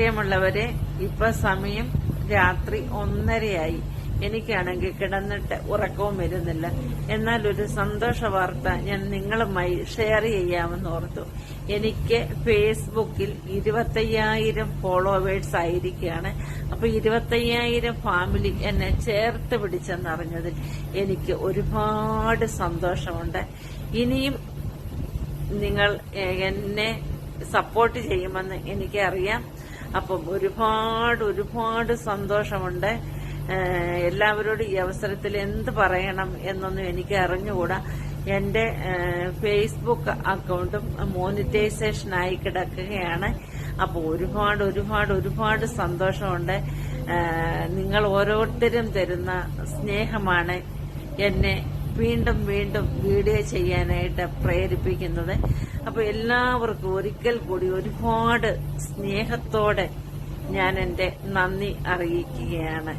പ്രിയമുള്ളവരെ ഇപ്പൊ സമയം രാത്രി ഒന്നരയായി. എനിക്കാണെങ്കിൽ കിടന്നിട്ട് ഉറക്കവും വരുന്നില്ല. എന്നാൽ ഒരു സന്തോഷ വാർത്ത ഞാൻ നിങ്ങളുമായി ഷെയർ ചെയ്യാമെന്ന് ഓർത്തു. എനിക്ക് ഫേസ്ബുക്കിൽ ഇരുപത്തയ്യായിരം ഫോളോവേഴ്സ് ആയിരിക്കുകയാണ്. അപ്പൊ ഇരുപത്തയ്യായിരം ഫാമിലി എന്നെ ചേർത്ത് പിടിച്ചെന്നറിഞ്ഞതിൽ എനിക്ക് ഒരുപാട് സന്തോഷമുണ്ട്. ഇനിയും നിങ്ങൾ എന്നെ സപ്പോർട്ട് ചെയ്യുമെന്ന് എനിക്കറിയാം. അപ്പം ഒരുപാട് ഒരുപാട് സന്തോഷമുണ്ട്. എല്ലാവരോടും ഈ അവസരത്തിൽ എന്ത് പറയണം എന്നൊന്നും എനിക്ക് അറിഞ്ഞുകൂടാ. എന്റെ ഫേസ്ബുക്ക് അക്കൗണ്ടും മോണിറ്റൈസേഷൻ ആയി കിടക്കുകയാണ്. അപ്പോൾ ഒരുപാട് ഒരുപാട് ഒരുപാട് സന്തോഷമുണ്ട്. നിങ്ങൾ ഓരോരുത്തരും തരുന്ന സ്നേഹമാണ് എന്നെ വീണ്ടും വീണ്ടും വീഡിയോ ചെയ്യാനായിട്ട് പ്രേരിപ്പിക്കുന്നത്. അപ്പൊ എല്ലാവർക്കും ഒരിക്കൽ കൂടി ഒരുപാട് സ്നേഹത്തോടെ ഞാൻ എന്റെ നന്ദി അറിയിക്കുകയാണ്.